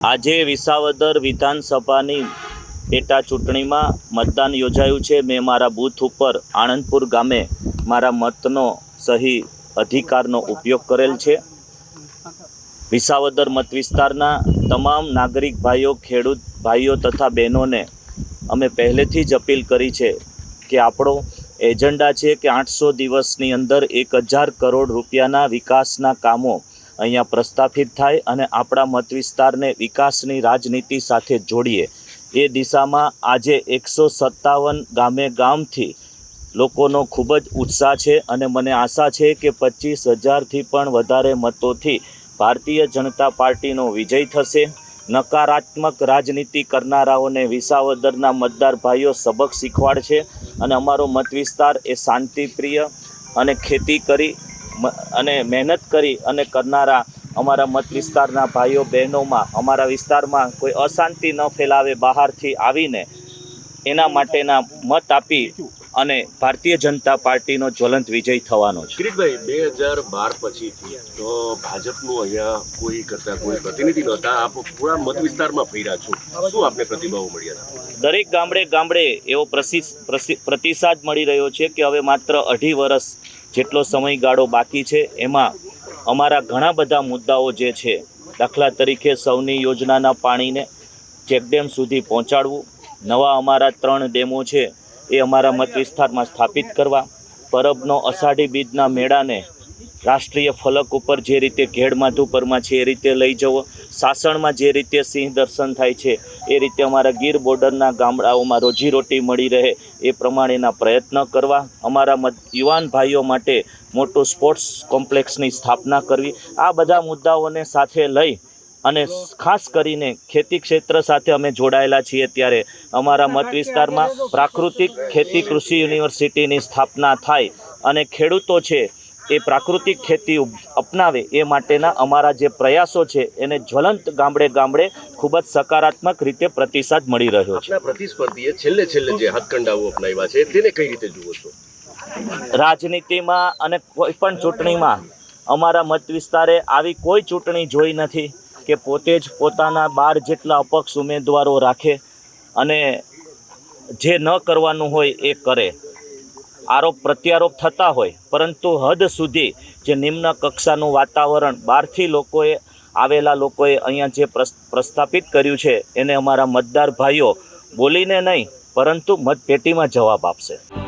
આજે વિસાવદર વિધાનસભાની પેટા ચૂંટણીમાં મતદાન યોજાયું છે. મેં મારા બૂથ ઉપર આણંદપુર ગામે મારા મતનો સહી અધિકારનો ઉપયોગ કરેલ છે. વિસાવદર મત વિસ્તારના તમામ નાગરિક ભાઈઓ, ખેડૂત ભાઈઓ તથા બહેનોને અમે પહેલેથી જ અપીલ કરી છે કે આપણો એજન્ડા છે કે આઠસો દિવસની અંદર એક હજાર કરોડ રૂપિયાના વિકાસના કામો અહીંયા પ્રસ્થાપિત થાય અને આપણા મત વિસ્તારને વિકાસની રાજનીતિ સાથે જોડીએ. એ દિશામાં આજે એકસો સત્તાવન ગામે ગામથી લોકોનો ખૂબ જ ઉત્સાહ છે અને મને આશા છે કે પચીસ હજારથી પણ વધારે મતોથી ભારતીય જનતા પાર્ટીનો વિજય થશે. નકારાત્મક રાજનીતિ કરનારાઓને વિસાવદરના મતદાર ભાઈઓ સબક શીખવાડશે અને અમારો મત વિસ્તાર એ શાંતિપ્રિય અને ખેતી કરી અને મહેનત કરી અને કરનારા અમારા મત વિસ્તારના ભાઈઓ, બહેનોમાં, અમારા વિસ્તારમાં કોઈ અશાંતિ ન ફેલાવે બહારથી આવીને એના માટેના મત આપી અને ભારતીય જનતા પાર્ટીનો જ્વલંત વિજય થવાનો છે. કિરીટભાઈ, બે હજાર બાર પછીથી તો ભાજપનું અહીંયા કોઈ કરતા કોઈ પ્રતિનિધિ નહોતા. આપ પૂરા મત વિસ્તારમાં ફર્યા છો. શું આપને પ્રતિભાવો મળ્યા? દરેક ગામડે ગામડે એવો પ્રતિસાદ મળી રહ્યો છે કે હવે માત્ર અઢી વર્ષ જેટલો સમયગાળો બાકી છે, એમાં અમારા ઘણા બધા મુદ્દાઓ જે છે, દાખલા તરીકે સૌની યોજનાના પાણીને ચેકડેમ સુધી પહોંચાડવું, નવા અમારા ત્રણ ડેમો છે, એ અમારા મત વિસ્તારમાં સ્થાપિત કરવા, પરબનો અષાઢી બીજના મેળાને રાષ્ટ્રીય ફલક ઉપર જે રીતે ઘેડ માધુપરમાં છે એ રીતે લઈ જવો સાસણમાં જે રીતે સિંહ દર્શન થાય છે, એ રીતે અમારા ગીર બોર્ડરના ગામડાઓમાં રોજીરોટી મળી રહે એ પ્રમાણેના પ્રયત્ન કરવા, અમારા યુવાન ભાઈઓ માટે મોટું સ્પોર્ટ્સ કોમ્પ્લેક્સની સ્થાપના કરવી, આ બધા મુદ્દાઓને સાથે લઈ અને ખાસ કરીને ખેતી ક્ષેત્ર સાથે અમે જોડાયેલા છીએ ત્યારે અમારા મત વિસ્તારમાં પ્રાકૃતિક ખેતી કૃષિ યુનિવર્સિટીની સ્થાપના થાય અને ખેડૂતો છે એ પ્રાકૃતિક ખેતી અપનાવે એ માટેના અમારા જે પ્રયાસો છે એને જ્વલંત ગામડે ગામડે ખૂબ જ સકારાત્મક રીતે પ્રતિસાદ મળી રહ્યો છે. પ્રતિસ્પર્ધીએ છેલ્લે છેલ્લે જે હાથકંડાઓ અપનાવ્યા છે તેને કઈ રીતે જુઓ છો? રાજનીતિમાં અને કોઈ પણ ચૂંટણીમાં અમારા મત વિસ્તારે આવી કોઈ ચૂંટણી જોઈ નથી કે પોતે જ પોતાના બાર જેટલા અપક્ષ ઉમેદવારો રાખે અને જે ન કરવાનું હોય એ કરે. આરોપ પ્રત્યારોપ થતા હોય, પરંતુ હદ સુધી જે નિમ્ન કક્ષાનું વાતાવરણ બહારથી લોકોએ, આવેલા લોકોએ અહીંયા જે પ્રસ- પ્રસ્થાપિત કર્યું છે, એને અમારા મતદાર ભાઈઓ બોલીને નહીં, પરંતુ મતપેટીમાં જવાબ આપશે.